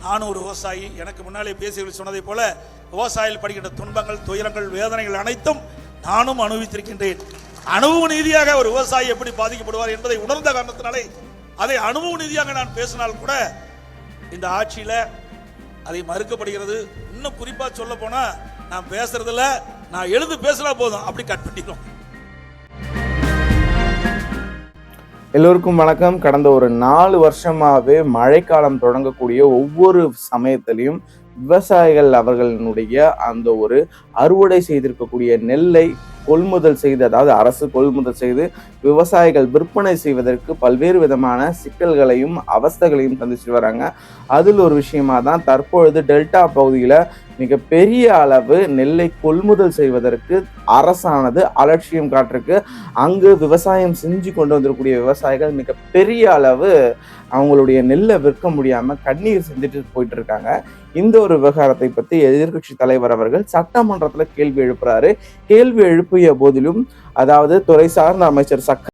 நானும் ஒரு விவசாயி எனக்கு முன்னாலே பேசியவர்கள் சொன்னதைப் போல விவசாயிகள் படுகின்ற துன்பங்கள் துயரங்கள் வேதனைகள் அனைத்தும் நானும் அனுபவித்திருக்கின்றேன். அனுபவ ரீதியாக ஒரு விவசாயி எப்படி பாதிக்கப்படுவார் என்பதை உணர்ந்த காரணத்தினாலே அதை அனுபவ ரீதியாக நான் பேசினால் கூட இந்த ஆட்சியில் அதை மறுக்கப்படுகிறது. இன்னும் குறிப்பாக சொல்ல போனால் நான் பேசுறதில்ல. நான் எழுந்து பேசினா போதும். அப்படி கட் பண்ணிடுவோம் எல்லோருக்கும் வணக்கம். கடந்த ஒரு நாலு வருஷமாகவே மழைக்காலம் தொடங்கக்கூடிய ஒவ்வொரு சமயத்திலையும் விவசாயிகள் அவர்களினுடைய அந்த ஒரு அறுவடை செய்திருக்கக்கூடிய நெல்லை கொள்முதல் செய்து அதாவது அரசு கொள்முதல் செய்து விவசாயிகள் விற்பனை செய்வதற்கு பல்வேறு விதமான சிக்கல்களையும் அவஸ்தைகளையும் சந்திச்சுட்டு வராங்க. அதில் ஒரு விஷயமா தான் தற்பொழுது டெல்டா பகுதியில் மிகப்பெரிய அளவு நெல்லை கொள்முதல் செய்வதற்கு அரசானது அலட்சியம் காட்டிருக்கு. அங்கு விவசாயம் செஞ்சு கொண்டு வந்திருக்கக்கூடிய விவசாயிகள் மிகப்பெரிய அளவு அவங்களுடைய நெல்லை விற்க முடியாம கண்ணீர் செஞ்சுட்டு போயிட்டு இருக்காங்க இந்த ஒரு விவகாரத்தை பத்தி எதிர்க்கட்சி தலைவர் அவர்கள் சட்டமன்றத்துல கேள்வி எழுப்புறாரு. கேள்வி எழுப்பிய போதிலும் அதாவது துறை சார்ந்த அமைச்சர் சக்க